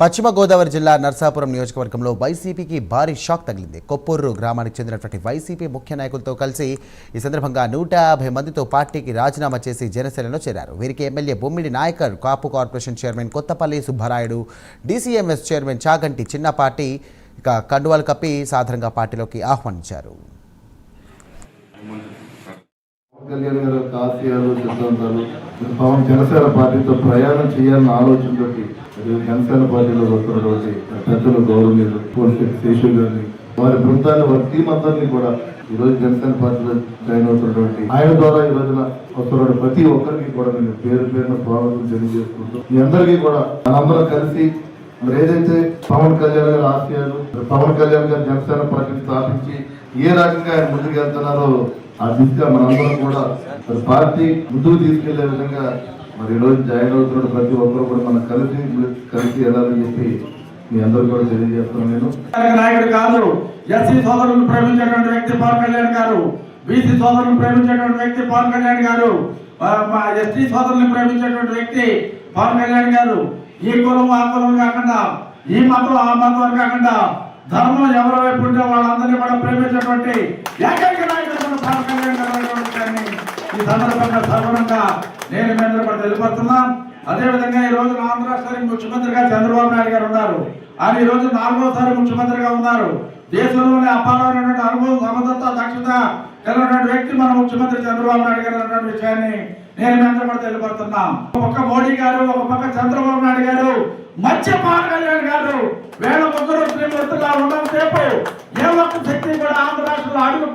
పశ్చిమ గోదావరి జిల్లా నర్సాపురం నియోజకవర్గంలో వైసీపీకి భారీ షాక్ తగిలింది. కొప్పూరు గ్రామానికి చెందినటువంటి వైసీపీ ముఖ్య నాయకులతో కలిసి ఈ సందర్భంగా నూట యాభై మందితో పార్టీకి రాజీనామా చేసి జనసేనలో చేరారు. వీరికి MLA Bommidi Nayakar Kapu corporation chairman Kothapalli Subbarayudu DCMS chairman Chaganti చిన్నపాటి ఇక కండువాలు కప్పి సాధారణంగా పార్టీలోకి ఆహ్వానించారు పవన్ కళ్యాణ్ గారి యొక్క ఆశయాలు సిద్ధాంతాలు పవన్ జనసేన పార్టీతో ప్రయాణం చేయాలన్న ఆలోచనతోటి జనసేన పార్టీలో వస్తున్నటువంటి పెద్దలు గౌరవనీయులు పోలిశెట్టి శేషు గారిని వారి బృందాన్ని వారి టీం అందరినీ కూడా ఈ రోజు జనసేన పార్టీలో జాయిన్ అవుతున్నటువంటి ఆయన ద్వారా ఈ రోజున వస్తున్న ప్రతి ఒక్కరికి కూడా నేను పేరు పేరున స్వాగతం తెలియజేసుకుంటూ మీ అందరికీ కూడా మనందరం కలిసి మరి ఏదైతే పవన్ కళ్యాణ్ గారి ఆశయాలు పవన్ కళ్యాణ్ గారు జనసేన పార్టీని స్థాపించి ఏ రకంగా ఆయన ముందుకు వెళ్తున్నారో ఆ దిశగా మనందరం కూడా మరి పార్టీ ముందుకు తీసుకెళ్ళే విధంగా మరి ఈరోజు రోజు జాయిన్ అవుతున్న ప్రతి ఒక్కరు కూడా మనం కలిసి కలిసి వెళ్ళాలని చెప్పి మీ అందరూ కూడా తెలియజేస్తున్నాను నేను. నాయకుడు కాదు ఎస్సీ సోదరులను ప్రేమించేటువంటి వ్యక్తి పవన్ కళ్యాణ్ గారు బీసీ సోదరులను ప్రేమించేటువంటి వ్యక్తి పవన్ కళ్యాణ్ గారు ఎస్టీ సోదరులను ప్రేమించేటువంటి వ్యక్తి పవన్ కళ్యాణ్ గారు. ఈ కులం ఆ కులం కాకుండా ఈ మతం ఆ మతం కాకుండా ధర్మం ఎవరి వైపు ఉంటే వాళ్ళందరినీ కూడా ప్రేమించేటువంటి ఏకైక నాయకుడు మన పవన్ కళ్యాణ్ గారు అనేటువంటి దాన్ని ఈ సందర్భంగా సర్వనంగా నేను మీ అందరూ కూడా తెలియపడుతున్నాం అదేవిధంగా ఈ రోజు ఆంధ్ర రాష్ట్రానికి ముఖ్యమంత్రిగా చంద్రబాబు నాయుడు గారు ఉన్నారు. ఆయన ఈ రోజు నాలుగోసారి ముఖ్యమంత్రిగా ఉన్నారు. దేశంలోనే అపారమైనటువంటి అనుభవం సమర్థత దక్షత కలిగినటువంటి వ్యక్తి మన ముఖ్యమంత్రి చంద్రబాబు నాయుడు గారు అన్నటువంటి విషయాన్ని నేను మీ అందరూ కూడా తెలియపడుతున్నాం ఒక పక్క మోడీ గారు ఒక పక్క చంద్రబాబు నాయుడు గారు మధ్య పవన్ కళ్యాణ్ గారు వేల ముగ్గురు శ్రీమూర్తులుగా ఉన్నంతసేపు ఏ ఒక్క శక్తి కూడా ఆంధ్ర రాష్ట్రంలో అడుగు